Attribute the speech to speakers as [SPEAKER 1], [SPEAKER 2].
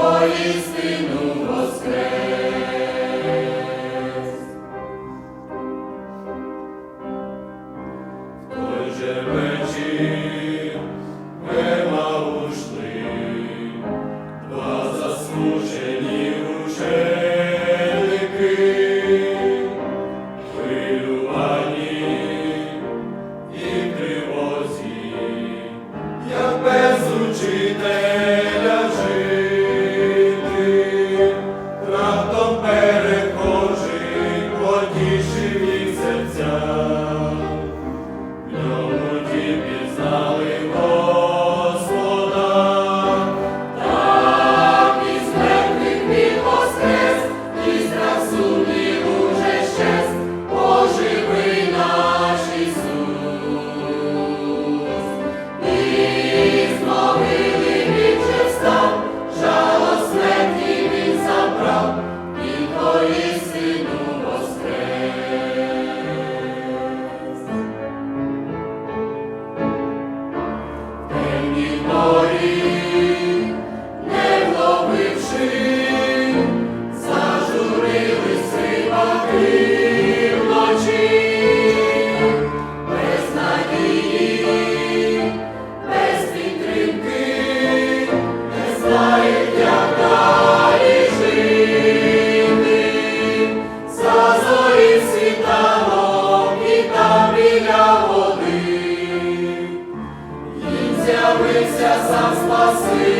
[SPEAKER 1] воістину воскрес. В той же вечір нема ушли, два заслужені. essas paciências.